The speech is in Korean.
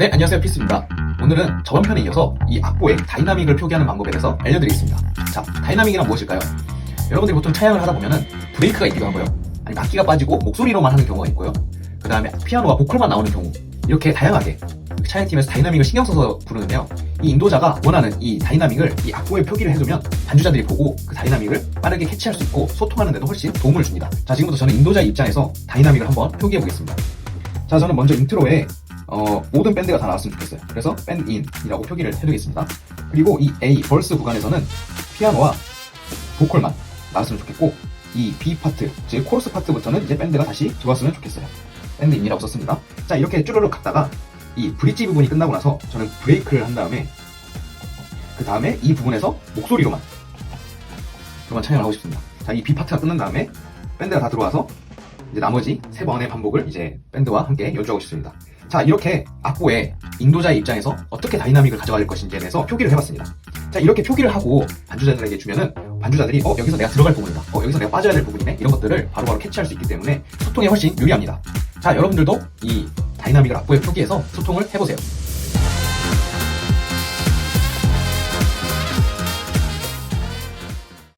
네, 안녕하세요. 피스입니다. 오늘은 저번 편에 이어서 이 악보의 다이나믹을 표기하는 방법에 대해서 알려드리겠습니다. 자, 다이나믹이란 무엇일까요? 여러분들이 보통 차양을 하다 보면은 브레이크가 있기도 하고요. 아니, 악기가 빠지고 목소리로만 하는 경우가 있고요. 그 다음에 피아노와 보컬만 나오는 경우. 이렇게 다양하게 차양팀에서 다이나믹을 신경 써서 부르는데요. 이 인도자가 원하는 이 다이나믹을 이 악보에 표기를 해두면 반주자들이 보고 그 다이나믹을 빠르게 캐치할 수 있고 소통하는 데도 훨씬 도움을 줍니다. 자, 지금부터 저는 인도자 입장에서 다이나믹을 한번 표기해 보겠습니다. 자, 저는 먼저 인트로에 어, 모든 밴드가 다 나왔으면 좋겠어요. 그래서 밴드인이라고 표기를 해두겠습니다. 그리고 이 A 벌스 구간에서는 피아노와 보컬만 나왔으면 좋겠고 이 B 파트, 즉 코러스 파트부터는 이제 밴드가 다시 들어왔으면 좋겠어요. 밴드인이라고 썼습니다. 자 이렇게 쭈르륵 갔다가 이 브릿지 부분이 끝나고 나서 저는 브레이크를 한 다음에 그 다음에 이 부분에서 목소리로만 그만 찬양을 하고 싶습니다. 자 이 B 파트가 끝난 다음에 밴드가 다 들어와서 이제 나머지 세 번의 반복을 이제 밴드와 함께 연주하고 싶습니다. 자, 이렇게 악보에 인도자의 입장에서 어떻게 다이나믹을 가져갈 것인지에 대해서 표기를 해봤습니다. 자, 이렇게 표기를 하고 반주자들에게 주면은 반주자들이 어, 여기서 내가 들어갈 부분이다. 어, 여기서 내가 빠져야 될 부분이네. 이런 것들을 바로바로 캐치할 수 있기 때문에 소통에 훨씬 유리합니다. 자, 여러분들도 이 다이나믹을 악보에 표기해서 소통을 해보세요.